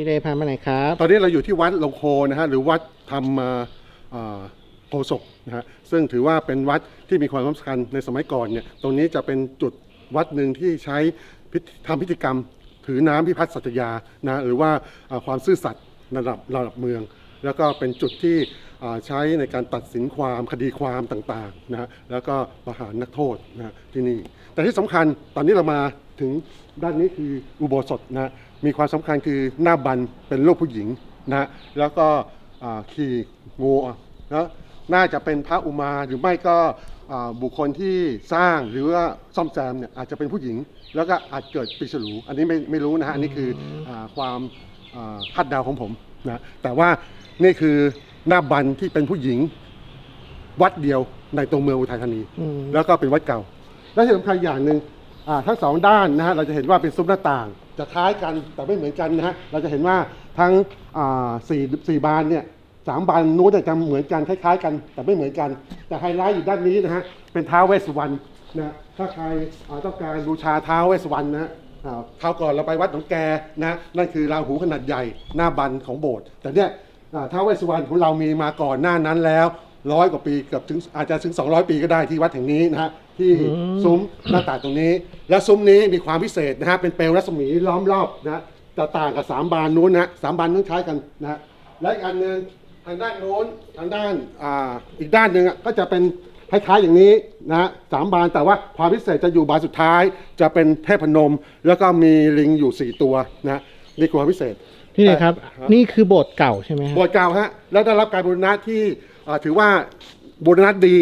พี่เลพามาไหนครับ ตอนนี้เราอยู่ที่วัดลงโคนะฮะหรือวัดธรรมโพศกนะฮะซึ่งถือว่าเป็นวัดที่มีความสำคัญในสมัยก่อนเนี่ยตรงนี้จะเป็นจุดวัดหนึ่งที่ใช้ทำพิธีกรรม ถือน้ำพิพัฒน์สัจยานะหรือว่าความซื่อสัตย์ระดับระดับเมือง แล้วก็เป็นจุดที่ ใช้ในการตัดสินความคดีความต่างๆนะฮะแล้วก็ประหารนักโทษนะที่นี่ แต่ที่สำคัญตอนนี้เรามาถึงด้านนี้คืออุโบสถนะฮะมีความสำคัญคือหน้าบันเป็นรูปผู้หญิงนะฮะแล้วก็ขี่งูนะน่าจะเป็นพระอุมาหรือไม่ก็บุคคลที่สร้างหรือว่าซ่อมแซมเนี่ยอาจจะเป็นผู้หญิง แล้วก็อาจเกิดปีฉลูอันนี้ไม่ไม่รู้นะฮะอันนี้คืออความคาดเดาของผมนะแต่ว่านี่คือ หน้าบันที่เป็นผู้หญิง วัดเดียวในตัวเมืองอุทัยธานี อืม แล้วก็เป็นวัดเก่า และที่สำคัญอย่างหนึ่งอ่าทั้งสองด้านนะฮะเราจะเห็นว่าเป็นซุ้มหน้าต่าง จะคล้ายกันแต่ไม่เหมือนกันนะฮะเราจะเห็นว่าทั้งอ่าสี่สี่บานเนี่ยสามบานนู้นเนี่ยจะเหมือนกันคล้าย ๆ กัน แต่ไม่เหมือนกัน แต่ไฮไลท์อยู่ด้านนี้นะฮะเป็นท้าวเวสสุวรรณนะฮะถ้าใครอ่าต้องการบูชาท้าวเวสสุวรรณนะฮะอ่าคราวก่อนเราไปวัดหนองแกนะนั่นคือราหูขนาดใหญ่หน้าบันของโบสถ์แต่เนี่ยอ่า ท้าวเวสสุวรรณของเรามีมาก่อนหน้านั้นแล้วร้อยกว่าปีเกือบถึงอาจจะถึง 200 ปีก็ได้ที่วัดแห่งนี้นะฮะที่ซุ้มหน้าต่างตรงนี้ และซุ้มนี้มีความพิเศษนะฮะเป็นเปลวรัศมีล้อมรอบนะฮะจะต่างกับสามบานนู้นนะสามบานนู้นคล้ายกันนะฮะและอีกอันหนึ่งทางด้านโน้นทางด้านอ่าอีกด้านหนึ่งก็จะเป็นคล้ายๆอย่างนี้นะสามบานแต่ว่าความพิเศษจะอยู่บานสุดท้าย จะเป็นเทพนม แล้วก็มีลิงอยู่สี่ตัวนะฮะนี่คือความพิเศษ พี่เลครับฮะนี่คือโบสถ์เก่าใช่ไหมฮะ โบสถ์เก่าฮะแล้วได้รับการบูรณะที่อ่าถือว่าบูรณะดี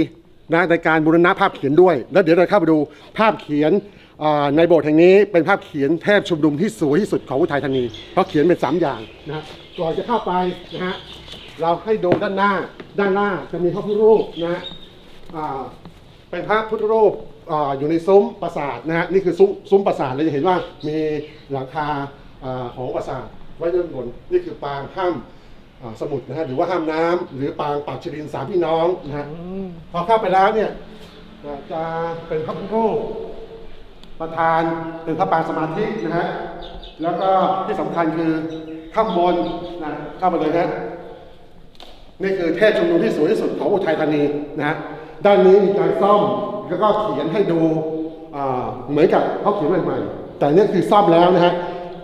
นะในการบูรณะภาพเขียนด้วย แล้วเดี๋ยวเราเข้าไปดูภาพเขียนอ่าในโบสถ์แห่งนี้เป็นภาพเขียนเทพชุมนุมที่สวยที่สุดของอุทัยธานีเพราะเขียนเป็นสามอย่างนะฮะก่อนจะเข้าไปนะฮะเราให้ดูด้านหน้าด้านหน้าจะมีพระพุทธรูปนะฮะอ่า เป็นพระพุทธรูปอ่าอยู่ในซุ้มปราสาทนะฮะนี่คือซุ้มซุ้มปราสาทเราจะเห็นว่ามีหลังคาอ่าของปราสาท ไว้ด้านบนนี่คือปางถ้ำอ่าสมุทรนะฮะหรือว่าห้ามน้ำหรือปางปากชรินสามพี่น้องนะฮะพอเข้าไปแล้วเนี่ยอ่าจะเป็นพระพุทธรูปประธานเป็นพระปางสมาธินะฮะแล้วก็ที่สำคัญคือข้างบนนะเข้าไปเลยนะนี่คือเทพชุมนุมที่สวยที่สุดของอุทัยธานีนะฮะด้านนี้มีการซ่อมแล้วก็เขียนให้ดูอ่าเหมือนกับเขาเขียนใหม่ๆแต่นี่คือซ่อมแล้วนะฮะ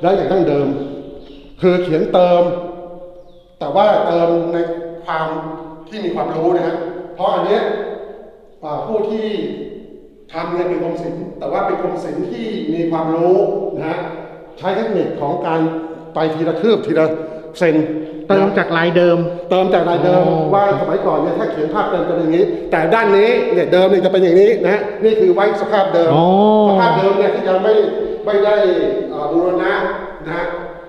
แล้วอย่างดั้งเดิม คือเขียนเติม แต่ว่าเติมในความที่มีความรู้นะฮะเพราะอันเนี้ยอ่าผู้ที่ทำเนี่ยเป็นกรมศิลป์แต่ว่าเป็นกรมศิลป์ที่มีความรู้นะฮะใช้เทคนิคของการไปทีละคืบทีละเซนเติมจากลายเดิม เติมจากลายเดิมอ๋อว่าสมัยก่อนเนี่ยถ้าเขียนภาพเติมจะเป็นอย่างนี้ แต่ด้านนี้เนี่ยเดิมเนี่ยจะเป็นอย่างนี้นะฮะนี่คือไว้สภาพเดิมอ๋อสภาพเดิมเนี่ยที่ยังไม่ไม่ได้เอ่อบูรณะนะฮะ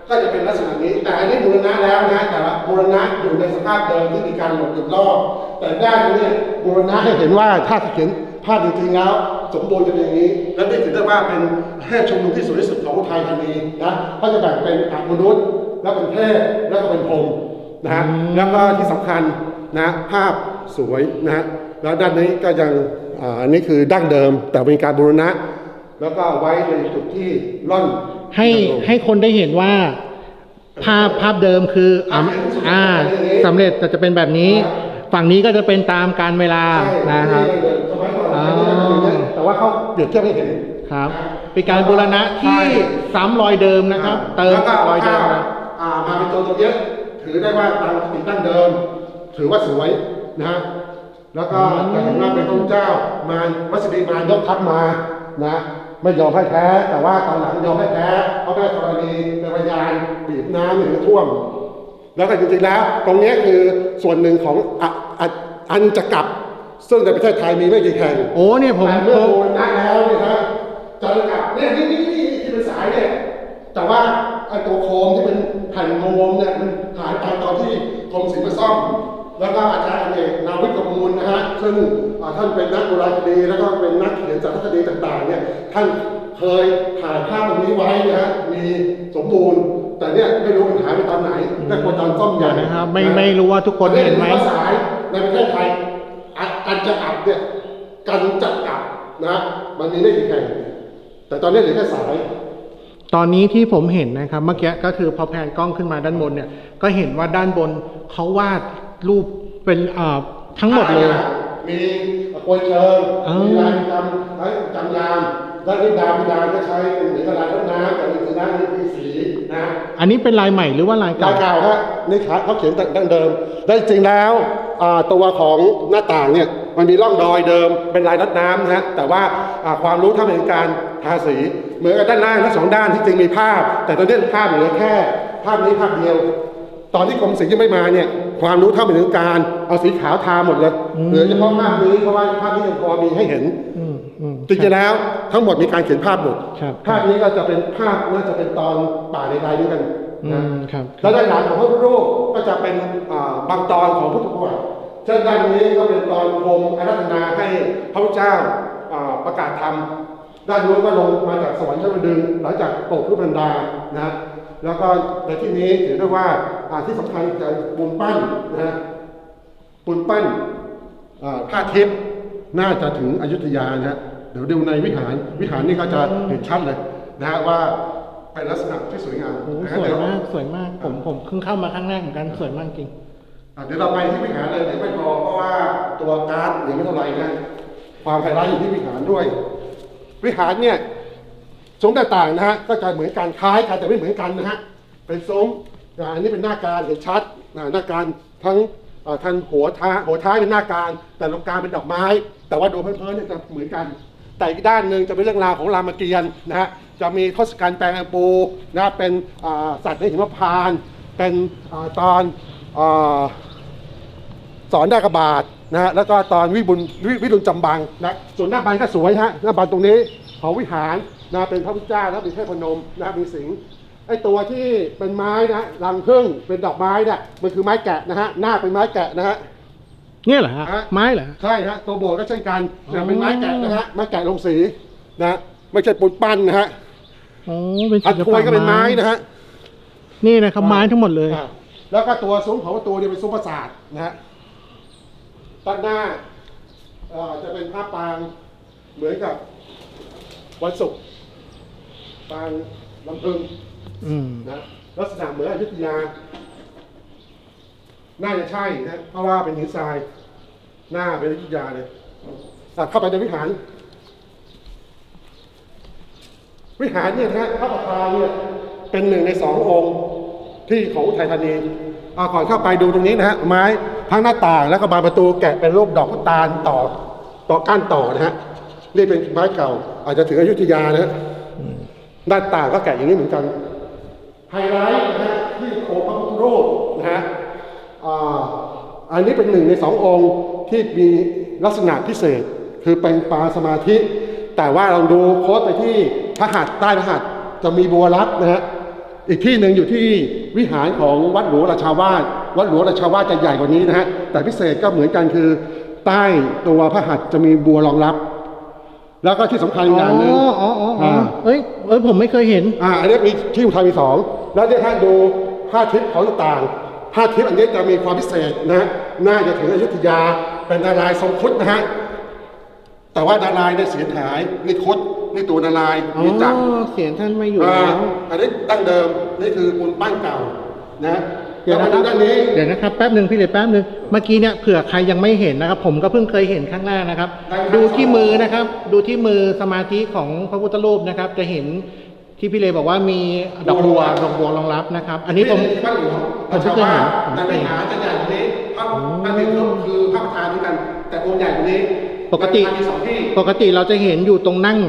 ก็จะเป็นลักษณะนี้ แต่อันนี้บูรณะแล้วนะแต่ว่าบูรณะอยู่ในสภาพเดิมที่มีการหลบหยุดรอบแต่ด้านนี้เนี่ยบูรณะให้เห็นว่าถ้าเขียนภาพจริงๆแล้วสมบูรณ์จะเป็นอย่างนี้ และนี่ถือได้ว่าเป็นเทพชุมนุมที่สวยที่สุดของอุทัยธานีนะเขาจะแบ่งเป็นอมนุษย์ แล้วเป็นเทพแล้วก็เป็นพรหมนะฮะแล้วก็ที่สำคัญนะภาพสวยนะฮะแล้วด้านนี้ก็ยังอ่าอันนี้คือดั้งเดิม แต่เป็นการบูรณะ แล้วก็ไว้ในจุดที่ร่อน ให้ดำรงให้คนได้เห็นว่า ภาพภาพเดิมคืออ่าอ่าสำเร็จแต่จะเป็นแบบนี้ ฝั่งนี้ก็จะเป็นตามการเวลาใช่นะครับสมัยก่อนอ๋ออันนี้จะเป็นอย่างนี้แต่ว่าเขาเปรียบเทียบให้เห็นครับเป็นการบูรณะที่ซ้ำรอยเดิมนะครับ เติมแล้วก็รอยเดิมภาพนะอ่ามาเป็นตัวตัวเยอะถือได้ว่าตามติดตั้งเดิม ถือว่าสวยนะฮะแล้วก็จะเห็นว่าเป็นพระพุทธเจ้ามาวัสดีมายกทัพมานะ ไม่ยอมให้แพ้ แต่ว่าตอนหลังยอมให้แพ้เพราะแม่ธรณีเป็นพยานบีบน้ำหรือท่วม แล้วก็จริงๆแล้ว ตรงนี้คือส่วนหนึ่งของอะอะอันจะกลับ ซึ่งในประเทศไทยมีไม่กี่แห่งโอ้เนี่ยผมแต่เมื่อโบราณแล้วเนี่ยนะจะกลับเนี่ยนี่นี่นี่ที่เป็นสายเนี่ยแต่ว่าไอ้ตัวโคมที่เป็นแผ่นโมมเนี่ยมันหาย เป็นนักโบราณคดีแล้วก็เป็นนักเขียนสารคดีต่างๆเนี่ยท่านเคยถ่ายภาพตรงนี้ไว้นะฮะมีสมบูรณ์ แต่เนี่ยไม่รู้มันหายไปตอนไหนแต่ควรตอนซ่อมใหญ่นะครับไม่ไม่รู้ว่าทุกคนเห็นไหมภาษายในประเทศไทยอะการจะอับเนี่ยการจะอับนะมันมีไม่กี่แห่งแต่ตอนนี้เหลือแค่สายตอนนี้ที่ผมเห็นนะครับเมื่อกี้ก็คือพอแพนกล้องขึ้นมาด้านบนเนี่ย ก็เห็นว่าด้านบนเขาวาดรูปเป็นอ่าทั้งหมดเลย มี กลวยเชิงอ๋อมีลายจำลายจำยามด้านนี้ดาวพิดานก็ใช้เป็นเหมือนกับลายต้นน้ำแต่อีกด้านนี้มีสีนะอันนี้เป็นลายใหม่หรือว่าลายลาเก่ายเก่าฮะนี่ครับเขาเขียนดั้งเดิม ได้จริงแล้วอ่าตัวของหน้าต่างเนี่ยมันมีร่องรอยเดิมเป็นลายนัดน้ำนะฮะแต่ว่าอ่าความรู้เท่าเป็นการทาสีเหมือนกับด้านล่างทั้งสองด้านที่จริงมีภาพ แต่ตอนนี้ภาพเหลือแค่ ภาพนี้ภาพเดียว ตอนที่กรมศิลป์ยังไม่มาเนี่ยความรู้เท่าเป็นถึงการเอาสีขาวทาหมดเลยเหลือเฉพาะภาพนี้เพราะว่าภาพนี้ยังพอมีให้เห็นอืมอืมจริงๆแล้วทั้งหมดมีการเขียนภาพหมดครับภาพนี้ก็จะเป็นภาพน่าจะเป็นตอนป่าในใดด้วยกันอืนะมครับแล้วด้านหลังของพระพุทธรูปก็จะเป็นอ่าบางตอนของพุทธประวัติเช่นด้านนี้ก็เป็นตอนพรมอาราธนาให้พระพุทธเจ้าอ่าประกาศธรรม ด้านนู้นก็ลงมาจากสวรรค์ชั้นบนดึงหลังจากตกรูปบรรดานะฮะแล้วก็ในที่นี้ถือได้ว่าอ่าที่สำคัญคือปูนปั้นนะฮะปูนปั้นอ่าผ้าทิพย์น่าจะถึงอยุธยานะฮะเดี๋ยวดูในวิหารวิหารนี่ก็จะเห็นชัดเลยนะฮะว่าเป็นลักษณะที่สวยงามโอ้โหนะสฮะวยเดี๋ยวมากสวยมากผมผมเพิ่งเข้ามาครั้งแรกเหมือนกันสวยมากจริงอะเดี๋ยวเราไปที่วิหารเลยเดี๋ยวไม่พอเพราะว่าตัวการ์ดเดี๋ยวไม่เท่าไหร่นะความไฮไลท์อยู่ที่วิหารด้วย วิหารเนี่ยซุ้มต่างๆนะฮะก็จะเหมือนกันคล้ายกันแต่ไม่เหมือนกันนะฮะเป็นซุ้มอันนี้เป็นหน้าการเห็นชัดหน้าการทั้งทันหัวท้าหัวท้ายเป็นหน้าการ แต่ตรงกลางเป็นดอกไม้ แต่ว่าโดยเพิ่นๆเนี่ยจะเหมือนกัน แต่อีกด้านหนึ่งจะเป็นเรื่องราวของรามเกียรติ์นะฮะจะมีทศกัณฐ์แปลงอังปูนะเป็นสัตว์ในหิมพานต์เป็นอตอนอสอนได้กระบาด นะฮะแล้วก็ตอนวิบุญวิวิรุณจำบังนะส่วนหน้าบานก็สวยฮะหน้าบานตรงนี้ของวิหารนะเป็นพระพุทธเจ้าแล้วมีเทพนมนะมีสิงห์ไอตัวที่เป็นไม้นะรังผึ้งเป็นดอกไม้เนี่ยมันคือไม้แกะนะฮะหน้าเป็นไม้แกะนะฮะ เนี่ยเหรอฮะฮะ ไม้เหรอฮะใช่ฮะตัวโบสถ์ก็เช่นกันอ๋นะอเป็นไม้แกะนะฮะไม้แกะลงสีนะฮะไม่ใช่ปูนปั้นนะฮะโอ้เป็นอัดศิลทวยก็เป็นไม้นะฮะ นี่นะครับไม้ทั้งหมดเลย อ่าแล้วก็ตัวซุ้มของประตูเนี่ยเป็นซุ้มปราสาทนะฮะ ด้านหน้าเอ่อจะเป็นผ้าปางเหมือนกับวันศุกร์ปางลำพึงอืมนะลักษณะเหมือนอยุธยา น่าจะใช่นะเพราะว่าเป็นหินทราย หน้าเป็นอยุธยาเลยอะเข้าไปในวิหาร วิหารเนี่ยนะฮะพระประธานเนี่ยเป็นหนึ่งในสององค์ที่ของอุทัยธานีอ่าก่อนเข้าไปดูตรงนี้นะฮะไม้ ทั้งหน้าต่างแล้วก็บานประตูแกะเป็นรูปดอกพุตาลต่อต่อก้านต่อนะฮะนี่เป็นไม้เก่า อาจจะถึงอยุธยานะฮะด้านต่างก็แกะอย่างนี้เหมือนกันไฮไลท์นะฮะที่โคพระพุทธรูปนะฮะอ่าอันนี้เป็นหนึ่งในสององค์ที่มีลักษณะพิเศษ คือเป็นปางสมาธิ แต่ว่าเราดูโค้ดไปที่พระหัตถ์ใต้พระหัตถ์จะมีบัวรับนะฮะอีกที่หนึ่งอยู่ที่วิหารของวัดหลวงราชาวาส วัดหลวงราชาวาสจะใหญ่กว่านี้นะฮะแต่พิเศษก็เหมือนกันคือใต้ตัวพระหัตถ์จะมีบัวรองรับ แล้วก็ที่สำคัญอีกอย่างหนึ่ง อ๋ออ๋ออ๋ออ๋ออ่า เอ้ยเอ้ยผมไม่เคยเห็น อ่าอันนี้มีที่อุทัยมีสองแล้วที่ท่านดูผ้าทิพย์ของต่างๆผ้าทิพย์อันนี้จะมีความพิเศษนะฮะน่าจะถึงอยุธยาเป็นนารายณ์ทรงครุดนะฮะแต่ว่านารายณ์ได้เสียนหายนี่ครุดนี่ตัวนารายณ์อ๋อมีจักร เสียงท่านไม่อยู่อ่าแล้ว อันนี้ตั้งเดิมนี่คือปูนปั้นเก่านะ เดี๋ยวแล้วนะมาคดูรับด้านนี้ เดี๋ยวนะครับแป๊บหนึ่งพี่เลยแป๊บหนึ่งเมื่อกี้เนี่ยเผื่อใครยังไม่เห็นนะครับ ผมก็เพิ่งเคยเห็นครั้งแรกนะครับ ดูที่มือนะครับ ดูที่มือสมาธิของพระพุทธรูปนะครับ จะเห็นที่พี่เลบอกว่ามีดอกบัวดอกบัวรองรับนะครับ อันนี้ผมที่บ้านหลวงผมชาวเพิ่งเคยบ้าเห็นนแต่ไม่หาจะใหญ่กว่านี้พระพระเป็นคือพระประธานเหมือนกัน แต่องค์ใหญ่กว่านี้ปกติ มีสองที่ ปกติเราจะเห็นอยู่ตรงนั่ง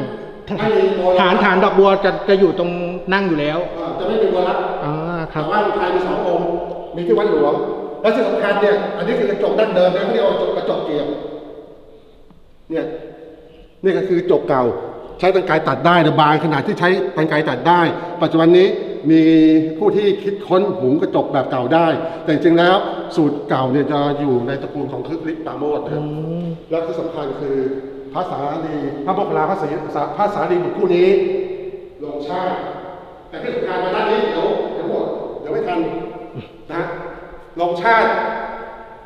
ไม่มีบัวฐานฐานดอกบัวจะจะอยู่ตรงนั่งอยู่แล้ว เอ่อจะไม่มีบัวรับอ่า ครัแต่บว่าอุทัยมีสององค์มีที่วัดหลวง และที่สำคัญเนี่ย อันนี้คือกระจกดั้งเดิมนะเขาเรียกว่ากระจกเกียบเนี่ยนี่ก็คือจกเก่า ใช้ตังไกรตัดได้นะบางขนาดที่ใช้ตังไกรตัดได้ ปัจจุบันนี้มีผู้ที่คิดค้นหุงกระจกแบบเก่าได้ แต่จริงๆแล้วสูตรเก่าเนี่ยจะอยู่ในตระกูลของคึกฤทธิ์ปราโมดนะครับและที่สำคัญคือพระสารีพระโมคคัลลาพระศรีพระสารีบุตรคู่นี้ลงชาติแต่ที่สำคัญมาด้านนี้เดี๋ยวเดี๋ยวหมดเดี๋ยวไม่ทันนะ ลงชาติ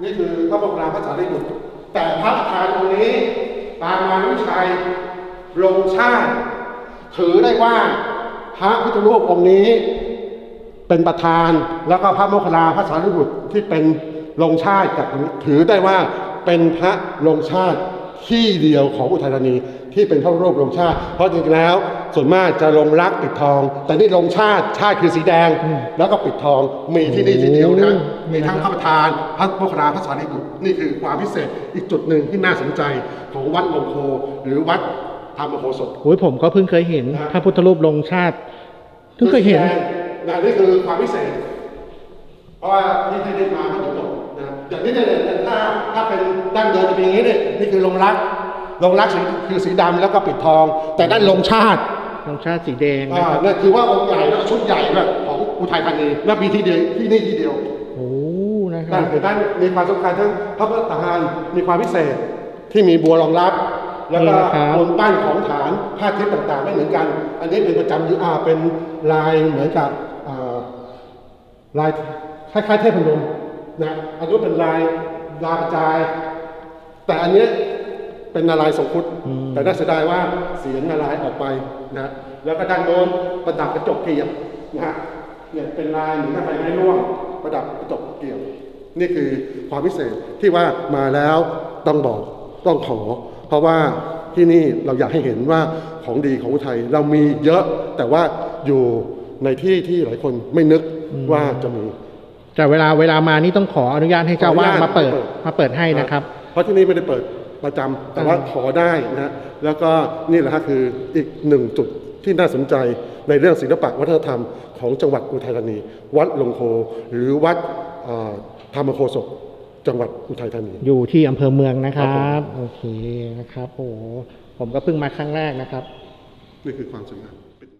นี่คือพระโมคคัลลาพระสารีบุตร แต่พระประธานองค์นี้ปางมานุชัยลงชาติ ถือได้ว่าพระพุทธรูปองค์นี้เป็นประธานแล้วก็พระโมคคัลลาพระสารีบุตรที่เป็นลงชาติกับถือได้ว่าเป็นพระลงชาติที่เดียวของอุทัยธานีที่เป็นพระรูปลงชาติ เพราะจริงๆแล้ว ส่วนมากจะลงรักปิดทอง แต่นี่ลงชาติชาติคือสีแดง แล้วก็ปิดทองมีที่นี่ที่เดียวนะโอ้มีทั้งพระประธาน พระโมคคัลลาพระสารีบุตรนี่คือความพิเศษอีกจุดหนึ่งที่น่าสนใจของวัดลงโคหรือวัดธรรมโคสถโอ้ยผมก็เพิ่งเคยเห็นครับพระพุทธรูปลงชาติเพิ่งเคยเห็นนะนี่คือความพิเศษ เพราะว่าที่ได้มาก็จบนะอย่างนี้เนี่ยถ้าถ้าเป็นดั้งเดิมจะเป็นอย่างนี้เนี่ยนี่คือลงรักลงรักสีคือสีดำแล้วก็ปิดทอง แต่ด้านลงชาติ ลงชาติสีแดงนะอ่าครับนั่นคือว่าองค์ใหญ่แล้วก็ชุดใหญ่แบบของอุทัยธานีและมีที่เดียวที่นี่ที่เดียวโอ้นะคด้ารันบแต่ด้านมีความสำคัญทั้งพระพุทธทหารมีความพิเศษที่มีบัวรองรับ แล้วก็นี่นะครับบนปั้นของฐานผ้าทิศต่างๆไม่เหมือนกัน อันนี้เป็นประจำยุอาเป็นลายเหมือนกับอ่าลายคล้ายๆเทพนมนะอันนี้เป็นลายลายกระจาย แต่อันเนี้ย เป็นนารายณ์ทรงครุดแต่น่าเสียดายว่าเสียงนารายณ์ออกไปนะแล้วก็ด้านโน้นประดับกระจกเกลียบนะฮะเนี่ยเป็นลายเหมือนกับไฟไม้ร่วง ประดับกระจกเกลียบนี่คือความพิเศษที่ว่ามาแล้วต้องบอกต้องขอ เพราะว่าที่นี่เราอยากให้เห็นว่าของดีของอุทัยเรามีเยอะแต่ว่าอยู่ในที่ที่หลายคนไม่นึกว่าจะมี แต่เวลาเวลามานี่ต้องขออนุญาตให้เจ้าว่าดขออนุญาตมาเปิดเปิดมาเปิดให้นะครับ เพราะที่นี่ไม่ได้เปิด ประจำแต่ว่าขอได้นะฮะแล้วก็นี่แหละฮะคืออีกหนึ่งจุดที่น่าสนใจในเรื่องศิลปะวัฒนธรรมของจังหวัดอุทัยธานี วัดหลวงโค หรือวัดเอ่อธรรมโคศกจังหวัดอุทัยธานี อยู่ที่อำเภอเมืองนะครัครับบผมโอเคนะครับโอ้โหผมก็เพิ่งมาครั้งแรกนะครับ นี่คือความสวยงาม